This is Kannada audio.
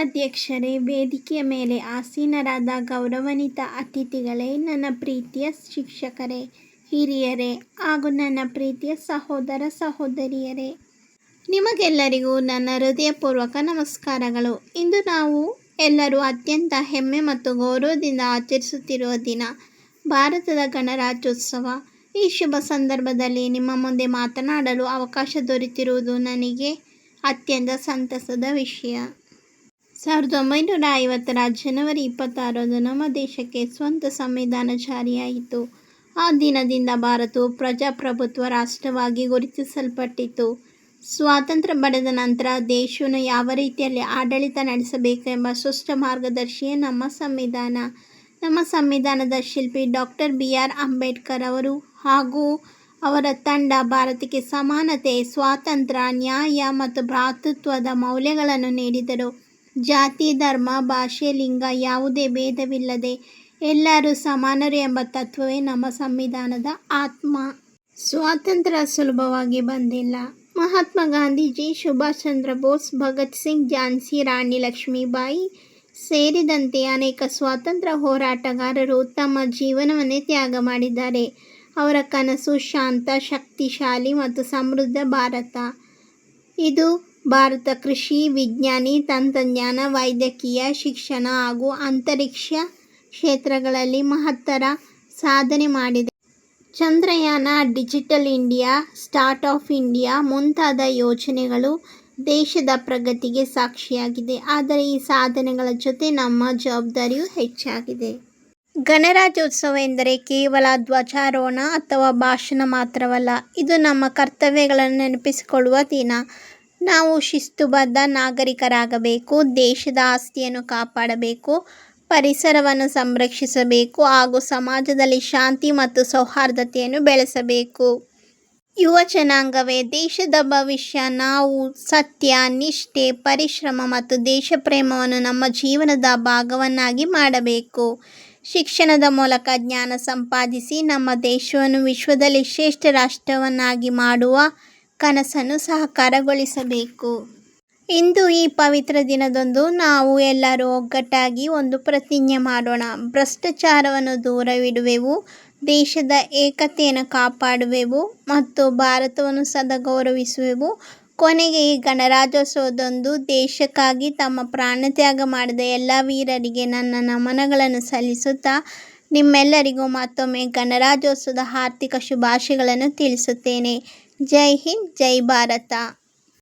ಅಧ್ಯಕ್ಷರೇ, ವೇದಿಕೆಯ ಮೇಲೆ ಆಸೀನರಾದ ಗೌರವಾನ್ವಿತ ಅತಿಥಿಗಳೇ, ನನ್ನ ಪ್ರೀತಿಯ ಶಿಕ್ಷಕರೇ, ಹಿರಿಯರೇ ಹಾಗೂ ನನ್ನ ಪ್ರೀತಿಯ ಸಹೋದರ ಸಹೋದರಿಯರೇ. ನಿಮಗೆಲ್ಲರಿಗೂ ನನ್ನ ಹೃದಯಪೂರ್ವಕ ನಮಸ್ಕಾರಗಳು. ಇಂದು ನಾವು ಎಲ್ಲರೂ ಅತ್ಯಂತ ಹೆಮ್ಮೆ ಮತ್ತು ಗೌರವದಿಂದ ಆಚರಿಸುತ್ತಿರುವ ದಿನ, ಭಾರತದ ಗಣರಾಜ್ಯೋತ್ಸವ. ಈ ಶುಭ ಸಂದರ್ಭದಲ್ಲಿ ನಿಮ್ಮ ಮುಂದೆ ಮಾತನಾಡಲು ಅವಕಾಶ ದೊರೆತಿರುವುದು ನನಗೆ ಅತ್ಯಂತ ಸಂತಸದ ವಿಷಯ. ಸಾವಿರದ ಒಂಬೈನೂರ ಐವತ್ತರ ಜನವರಿ ಇಪ್ಪತ್ತಾರರಂದು ನಮ್ಮ ದೇಶಕ್ಕೆ ಸ್ವಂತ ಸಂವಿಧಾನ ಜಾರಿಯಾಯಿತು. ಆ ದಿನದಿಂದ ಭಾರತವು ಪ್ರಜಾಪ್ರಭುತ್ವ ರಾಷ್ಟ್ರವಾಗಿ ಗುರುತಿಸಲ್ಪಟ್ಟಿತು. ಸ್ವಾತಂತ್ರ್ಯ ಪಡೆದ ನಂತರ ದೇಶವನ್ನು ಯಾವ ರೀತಿಯಲ್ಲಿ ಆಡಳಿತ ನಡೆಸಬೇಕೆಂಬ ಸ್ಪಷ್ಟ ಮಾರ್ಗದರ್ಶಿಯೇ ನಮ್ಮ ಸಂವಿಧಾನ. ನಮ್ಮ ಸಂವಿಧಾನದ ಶಿಲ್ಪಿ ಡಾಕ್ಟರ್ ಬಿ ಆರ್ ಅಂಬೇಡ್ಕರ್ ಅವರು ಹಾಗೂ ಅವರ ತಂಡ ಭಾರತಕ್ಕೆ ಸಮಾನತೆ, ಸ್ವಾತಂತ್ರ್ಯ, ನ್ಯಾಯ ಮತ್ತು ಭ್ರಾತೃತ್ವದ ಮೌಲ್ಯಗಳನ್ನು ನೀಡಿದರು. ಜಾತಿ, ಧರ್ಮ, ಭಾಷೆ, ಲಿಂಗ ಯಾವುದೇ ಭೇದವಿಲ್ಲದೆ ಎಲ್ಲರೂ ಸಮಾನರು ಎಂಬ ತತ್ವವೇ ನಮ್ಮ ಸಂವಿಧಾನದ ಆತ್ಮ. ಸ್ವಾತಂತ್ರ್ಯ ಸುಲಭವಾಗಿ ಬಂದಿಲ್ಲ. ಮಹಾತ್ಮ ಗಾಂಧೀಜಿ, ಸುಭಾಷ್ ಚಂದ್ರ ಬೋಸ್, ಭಗತ್ ಸಿಂಗ್, ಝಾನ್ಸಿ, ರಾಣಿ ಲಕ್ಷ್ಮೀಬಾಯಿ ಸೇರಿದಂತೆ ಅನೇಕ ಸ್ವಾತಂತ್ರ್ಯ ಹೋರಾಟಗಾರರು ತಮ್ಮ ಜೀವನವನ್ನೇ ತ್ಯಾಗ ಮಾಡಿದ್ದಾರೆ. ಅವರ ಕನಸು ಶಾಂತ, ಶಕ್ತಿಶಾಲಿ ಮತ್ತು ಸಮೃದ್ಧ ಭಾರತ. ಇದು ಭಾರತ ಕೃಷಿ ವಿಜ್ಞಾನಿ, ತಂತ್ರಜ್ಞಾನ, ವೈದ್ಯಕೀಯ, ಶಿಕ್ಷಣ ಹಾಗೂ ಅಂತರಿಕ್ಷ ಕ್ಷೇತ್ರಗಳಲ್ಲಿ ಮಹತ್ತರ ಸಾಧನೆ ಮಾಡಿದೆ. Chandrayaan digital India, startup India ಮುಂತಾದ ಯೋಜನೆಗಳು ದೇಶದ ಪ್ರಗತಿಗೆ ಸಾಕ್ಷಿಯಾಗಿದೆ. ಆದರೆ ಈ ಸಾಧನೆಗಳ ಜೊತೆ ನಮ್ಮ ಜವಾಬ್ದಾರಿಯೂ ಹೆಚ್ಚಾಗಿದೆ. ಗಣರಾಜ್ಯೋತ್ಸವ ಎಂದರೆ ಕೇವಲ ಧ್ವಜಾರೋಹಣ ಅಥವಾ ಭಾಷಣ ಮಾತ್ರವಲ್ಲ, ಇದು ನಮ್ಮ ಕರ್ತವ್ಯಗಳನ್ನು ನೆನಪಿಸಿಕೊಳ್ಳುವ ದಿನ. ನಾವು ಶಿಸ್ತುಬದ್ಧ ನಾಗರಿಕರಾಗಬೇಕು, ದೇಶದ ಆಸ್ತಿಯನ್ನು ಕಾಪಾಡಬೇಕು, ಪರಿಸರವನ್ನು ಸಂರಕ್ಷಿಸಬೇಕು ಹಾಗೂ ಸಮಾಜದಲ್ಲಿ ಶಾಂತಿ ಮತ್ತು ಸೌಹಾರ್ದತೆಯನ್ನು ಬೆಳೆಸಬೇಕು. ಯುವ ಜನಾಂಗವೇ, ದೇಶದ ಭವಿಷ್ಯ, ನಾವು, ಸತ್ಯ, ನಿಷ್ಠೆ, ಪರಿಶ್ರಮ ಮತ್ತು ದೇಶಪ್ರೇಮವನ್ನು ನಮ್ಮ ಜೀವನದ ಭಾಗವನ್ನಾಗಿ ಮಾಡಬೇಕು. ಶಿಕ್ಷಣದ ಮೂಲಕ ಜ್ಞಾನ ಸಂಪಾದಿಸಿ ನಮ್ಮ ದೇಶವನ್ನು ವಿಶ್ವದಲ್ಲಿ ಶ್ರೇಷ್ಠ ರಾಷ್ಟ್ರವನ್ನಾಗಿ ಮಾಡುವ ಕನಸನ್ನು ಸಹಕಾರಗೊಳಿಸಬೇಕು. ಇಂದು ಈ ಪವಿತ್ರ ದಿನದಂದು ನಾವು ಎಲ್ಲರೂ ಒಗ್ಗಟ್ಟಾಗಿ ಒಂದು ಪ್ರತಿಜ್ಞೆ ಮಾಡೋಣ. ಭ್ರಷ್ಟಾಚಾರವನ್ನು ದೂರವಿಡುವೆವು, ದೇಶದ ಏಕತೆಯನ್ನು ಕಾಪಾಡುವೆವು ಮತ್ತು ಭಾರತವನ್ನು ಸದಾ ಗೌರವಿಸುವೆವು. ಕೊನೆಗೆ ಈ ಗಣರಾಜ್ಯೋತ್ಸವದಂದು ದೇಶಕ್ಕಾಗಿ ತಮ್ಮ ಪ್ರಾಣತ್ಯಾಗ ಮಾಡಿದ ಎಲ್ಲ ವೀರರಿಗೆ ನನ್ನ ನಮನಗಳನ್ನು ಸಲ್ಲಿಸುತ್ತಾ ನಿಮ್ಮೆಲ್ಲರಿಗೂ ಮತ್ತೊಮ್ಮೆ ಗಣರಾಜ್ಯೋತ್ಸವದ ಆರ್ಥಿಕ ಶುಭಾಶಯಗಳನ್ನು ತಿಳಿಸುತ್ತೇನೆ. ಜೈ ಹಿಂದ್ ಜೈ ಭಾರತ